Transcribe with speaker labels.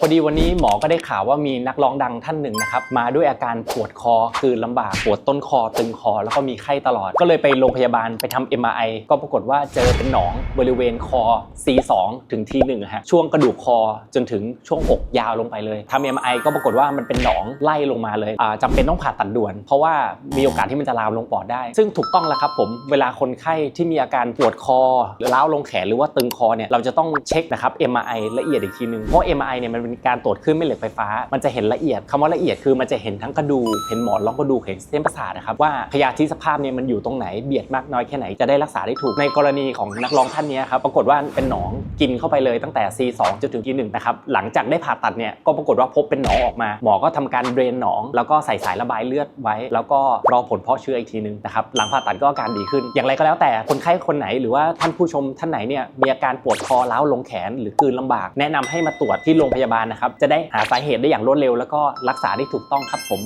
Speaker 1: พอดีวันนี้หมอก็ได้ข่าวว่ามีนักร้องดังท่านหนึ่งนะครับมาด้วยอาการปวดคอคือลำบากปวดต้นคอตึงคอแล้วก็มีไข้ตลอด ก็เลยไปโรงพยาบาลไปทำ MRI ก็ปรากฏว่าเจอเป็นหนองบริเวณคอ C2 ถึง T1 ฮะช่วงกระดูกคอจนถึงช่วงอกยาวลงไปเลยทำ MRI ก็ปรากฏว่ามันเป็นหนองไล่ลงมาเลยอ่าจำเป็นต้องผ่าตัดด่วน เพราะว่ามีโอกาสที่มันจะลามลงปอดได้ ซึ่งถูกต้องแล้วครับผมเวลาคนไข้ที่มีอาการปวดคอหรือล้าวลงแขนหรือว่าตึงคอเนี่ยเราจะต้องเช็คนะครับ MRI ละเอียดอีกทีหนึงเพราะ MRI เนี่ยมันเป็นการตรวจคลื่นแม่เหล็กไฟฟ้า มันจะเห็นละเอียดคำว่าละเอียดคือมันจะเห็นทั้งกระดูกเห็นหมอนรองกระดูกเห็นเส้นประสาทนะครับว่าพยาธิสภาพเนี่ยมันอยู่ตรงไหนเบียดมากน้อยแค่ไหนจะได้รักษาได้ถูก ในกรณีของนักร้องท่านนี้ครับปรากฏว่าเป็นหนองกินเข้าไปเลยตั้งแต่ C2 จนถึง T1 นะครับหลังจากได้ผ่าตัดเนี่ยก็ปรากฏว่าพบเป็นหนองออกมา หมอก็ทำการเดรนหนอง แล้วก็ใส่สายระบายเลือดไว้ แล้วก็รอผลเพาะเชื้ออีกทีนึงนะครับหลังผ่าตัดก็อาการดีขึ้น อย่างไรก็แล้วแต่คนไข้คนไหนหรือว่าท่านผู้ชมท่านไหนเนี่ยมีอาการปวดคอล้าวลงแขนหรือกืนลำบาก แนะนำให้มาตรวจที่โรงพยาบาลนะครับ จะได้หาสาเหตุได้อย่างรวดเร็ว แล้วก็รักษาได้ถูกต้องครับผม